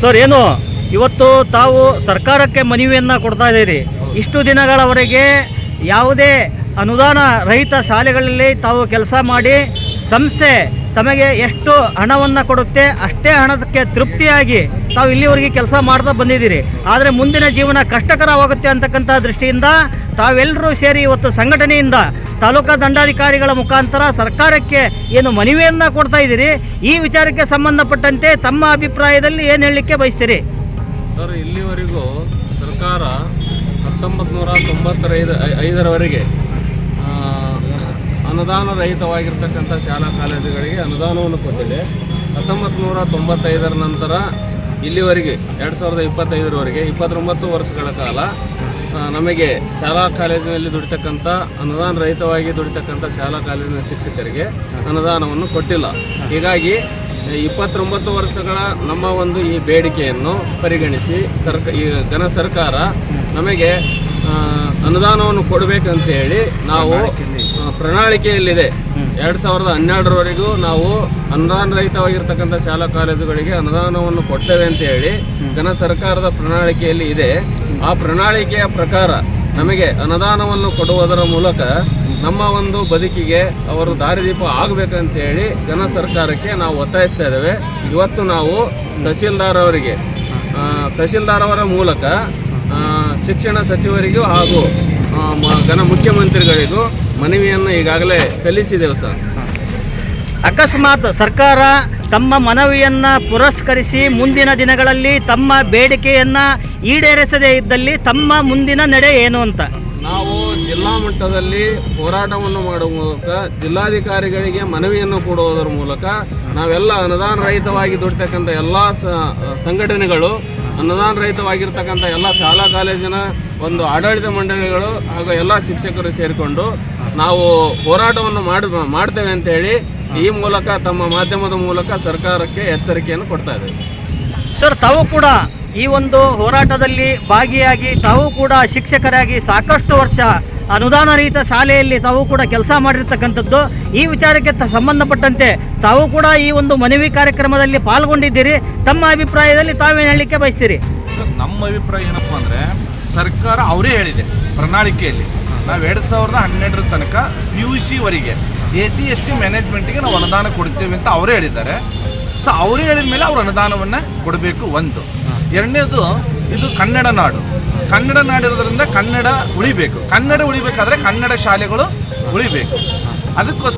Sir, ಏನು? ಇವತ್ತು ತಾವು ಸರ್ಕಾರಕ್ಕೆ ಮನವಿಯನ್ನು ಕೊಡ್ತಾ ಇದ್ದೀರಿ. ಇಷ್ಟು ದಿನಗಳವರೆಗೆ ಯಾವುದೇ ಅನುದಾನ ರಹಿತ ಶಾಲೆಗಳಲ್ಲಿ ತಾವು ಕೆಲಸ ಮಾಡಿ ಸಂಸ್ಥೆ ತಮಗೆ ಎಷ್ಟು ಹಣವನ್ನು ಕೊಡುತ್ತೆ, ಅಷ್ಟೇ ಹಣಕ್ಕೆ ತೃಪ್ತಿಯಾಗಿ ತಾವು ಇಲ್ಲಿವರೆಗೆ ಕೆಲಸ ಮಾಡ್ತಾ ಬಂದಿದ್ದೀರಿ. ಆದರೆ ಮುಂದಿನ ಜೀವನ ಕಷ್ಟಕರವಾಗುತ್ತೆ ಅಂತಕ್ಕಂಥ ದೃಷ್ಟಿಯಿಂದ ತಾವೆಲ್ಲರೂ ಸೇರಿ ಇವತ್ತು ಸಂಘಟನೆಯಿಂದ ತಾಲೂಕಾ ದಂಡಾಧಿಕಾರಿಗಳ ಮುಖಾಂತರ ಸರ್ಕಾರಕ್ಕೆ ಏನು ಮನವಿಯನ್ನು ಕೊಡ್ತಾ ಇದ್ದೀರಿ? ಈ ವಿಚಾರಕ್ಕೆ ಸಂಬಂಧಪಟ್ಟಂತೆ ತಮ್ಮ ಅಭಿಪ್ರಾಯದಲ್ಲಿ ಏನು ಹೇಳಲಿಕ್ಕೆ ಬಯಸ್ತೀರಿ? ಸರ್ ಇಲ್ಲಿವರೆಗೂ ಸರ್ಕಾರ ಹತ್ತೊಂಬತ್ತು ನೂರ ತೊಂಬತ್ತೈದು ಐದರವರೆಗೆ ಆ, ಅನುದಾನ ರಹಿತವಾಗಿರ್ತಕ್ಕಂಥ ಶಾಲಾ ಕಾಲೇಜುಗಳಿಗೆ ಅನುದಾನವನ್ನು ಕೊಟ್ಟಿದೆ. ಹತ್ತೊಂಬತ್ತು ನೂರ ತೊಂಬತ್ತೈದರ ನಂತರ ಇಲ್ಲಿವರೆಗೆ ಎರಡು ಸಾವಿರದ ಇಪ್ಪತ್ತೈದರವರೆಗೆ ಇಪ್ಪತ್ತೊಂಬತ್ತು ವರ್ಷಗಳ ಕಾಲ ನಮಗೆ ಶಾಲಾ ಕಾಲೇಜಿನಲ್ಲಿ ದುಡಿತಕ್ಕಂಥ, ಅನುದಾನ ರಹಿತವಾಗಿ ದುಡಿತಕ್ಕಂಥ ಶಾಲಾ ಕಾಲೇಜಿನ ಶಿಕ್ಷಕರಿಗೆ ಅನುದಾನವನ್ನು ಕೊಟ್ಟಿಲ್ಲ. ಹೀಗಾಗಿ, ಇಪ್ಪತ್ತೊಂಬತ್ತು ವರ್ಷಗಳ ನಮ್ಮ ಒಂದು ಈ ಬೇಡಿಕೆಯನ್ನು ಪರಿಗಣಿಸಿ ಸರ್ಕ, ಈ ಘನ ಸರ್ಕಾರ ನಮಗೆ ಅನುದಾನವನ್ನು ಕೊಡಬೇಕಂತ ಹೇಳಿ ನಾವು ಪ್ರಣಾಳಿಕೆಯಲ್ಲಿದೆ. ಎರಡು ಸಾವಿರದ ಹನ್ನೆರಡರವರೆಗೂ ನಾವು ಅನುದಾನ ರಹಿತವಾಗಿರ್ತಕ್ಕಂಥ ಶಾಲಾ ಕಾಲೇಜುಗಳಿಗೆ ಅನುದಾನವನ್ನು ಕೊಡ್ತೇವೆ ಅಂತ ಹೇಳಿ ಘನ ಸರ್ಕಾರದ ಪ್ರಣಾಳಿಕೆಯಲ್ಲಿ ಇದೆ. ಆ ಪ್ರಣಾಳಿಕೆಯ ಪ್ರಕಾರ ನಮಗೆ ಅನುದಾನವನ್ನು ಕೊಡುವುದರ ಮೂಲಕ ನಮ್ಮ ಒಂದು ಬದುಕಿಗೆ ಅವರು ದಾರಿದೀಪ ಆಗಬೇಕಂತ ಹೇಳಿ ಘನ ಸರ್ಕಾರಕ್ಕೆ ನಾವು ಒತ್ತಾಯಿಸ್ತಾ ಇದ್ದೇವೆ. ಇವತ್ತು ನಾವು ತಹಸೀಲ್ದಾರ್ ಅವರಿಗೆ ತಹಸೀಲ್ದಾರ್ ಅವರ ಮೂಲಕ ಶಿಕ್ಷಣ ಸಚಿವರಿಗೂ ಹಾಗೂ ಘನ ಮುಖ್ಯಮಂತ್ರಿಗಳಿಗೂ ಮನವಿಯನ್ನು ಈಗಾಗಲೇ ಸಲ್ಲಿಸಿದೆವು ಸರ್. ಅಕಸ್ಮಾತ್ ಸರ್ಕಾರ ತಮ್ಮ ಮನವಿಯನ್ನು ಪುರಸ್ಕರಿಸಿ ಮುಂದಿನ ದಿನಗಳಲ್ಲಿ ತಮ್ಮ ಬೇಡಿಕೆಯನ್ನು ಈಡೇರಿಸದೇ ಇದ್ದಲ್ಲಿ ತಮ್ಮ ಮುಂದಿನ ನಡೆ ಏನು ಅಂತ? ನಾವು ಜಿಲ್ಲಾ ಮಟ್ಟದಲ್ಲಿ ಹೋರಾಟವನ್ನು ಮಾಡುವ ಮೂಲಕ ಜಿಲ್ಲಾಧಿಕಾರಿಗಳಿಗೆ ಮನವಿಯನ್ನು ಕೊಡುವುದರ ಮೂಲಕ ನಾವೆಲ್ಲ ಅನುದಾನ ರಹಿತವಾಗಿ ದುಡಿತಕ್ಕಂಥ ಎಲ್ಲ ಸಂಘಟನೆಗಳು ಅನುದಾನ ರಹಿತವಾಗಿರ್ತಕ್ಕಂಥ ಎಲ್ಲ ಶಾಲಾ ಕಾಲೇಜಿನ ಒಂದು ಆಡಳಿತ ಮಂಡಳಿಗಳು ಹಾಗೂ ಎಲ್ಲ ಶಿಕ್ಷಕರು ಸೇರಿಕೊಂಡು ನಾವು ಹೋರಾಟವನ್ನು ಮಾಡಿ ಮಾಡ್ತೇವೆ ಅಂತ ಹೇಳಿ ಈ ಮೂಲಕ ತಮ್ಮ ಮಾಧ್ಯಮದ ಮೂಲಕ ಸರ್ಕಾರಕ್ಕೆ ಎಚ್ಚರಿಕೆಯನ್ನು ಕೊಡ್ತಾ ಇದ್ದೇವೆ. ಸರ್ ತಾವು ಕೂಡ ಈ ಒಂದು ಹೋರಾಟದಲ್ಲಿ ಭಾಗಿಯಾಗಿ ತಾವು ಕೂಡ ಶಿಕ್ಷಕರಾಗಿ ಸಾಕಷ್ಟು ವರ್ಷ ಅನುದಾನ ರಹಿತ ಶಾಲೆಯಲ್ಲಿ ತಾವು ಕೂಡ ಕೆಲಸ ಮಾಡಿರ್ತಕ್ಕಂಥದ್ದು. ಈ ವಿಚಾರಕ್ಕೆ ತ- ಸಂಬಂಧಪಟ್ಟಂತೆ ತಾವು ಕೂಡ ಈ ಒಂದು ಮನವಿ ಕಾರ್ಯಕ್ರಮದಲ್ಲಿ ಪಾಲ್ಗೊಂಡಿದ್ದೀರಿ. ತಮ್ಮ ಅಭಿಪ್ರಾಯದಲ್ಲಿ ತಾವೇನು ಹೇಳಲಿಕ್ಕೆ ಬಯಸ್ತೀರಿ? ಸರ್, ನಮ್ಮ ಅಭಿಪ್ರಾಯ ಏನಪ್ಪ ಅಂದರೆ ಸರ್ಕಾರ ಅವರೇ ಹೇಳಿದೆ ಪ್ರಣಾಳಿಕೆಯಲ್ಲಿ. ನಾವು ಎರಡು ಸಾವಿರದ ಹನ್ನೆರಡರ ತನಕ ಯು ಸಿವರೆಗೆ ಎ ಸಿ, ಎಸ್ ಟಿ ಮ್ಯಾನೇಜ್ಮೆಂಟಿಗೆ ನಾವು ಅನುದಾನ ಕೊಡ್ತೇವೆ ಅಂತ ಅವರೇ ಹೇಳಿದ್ದಾರೆ. ಸೊ ಅವರು ಹೇಳಿದ ಮೇಲೆ ಅವರು ಅನುದಾನವನ್ನು ಕೊಡಬೇಕು ಒಂದು. ಎರಡನೇದು, ಇದು ಕನ್ನಡ ನಾಡು. ಕನ್ನಡ ನಾಡಿರೋದ್ರಿಂದ ಕನ್ನಡ ಉಳಿಬೇಕು. ಕನ್ನಡ ಉಳಿಬೇಕಾದ್ರೆ ಕನ್ನಡ ಶಾಲೆಗಳು ಉಳಿಬೇಕು. ಅದಕ್ಕೋಸ್ಕರ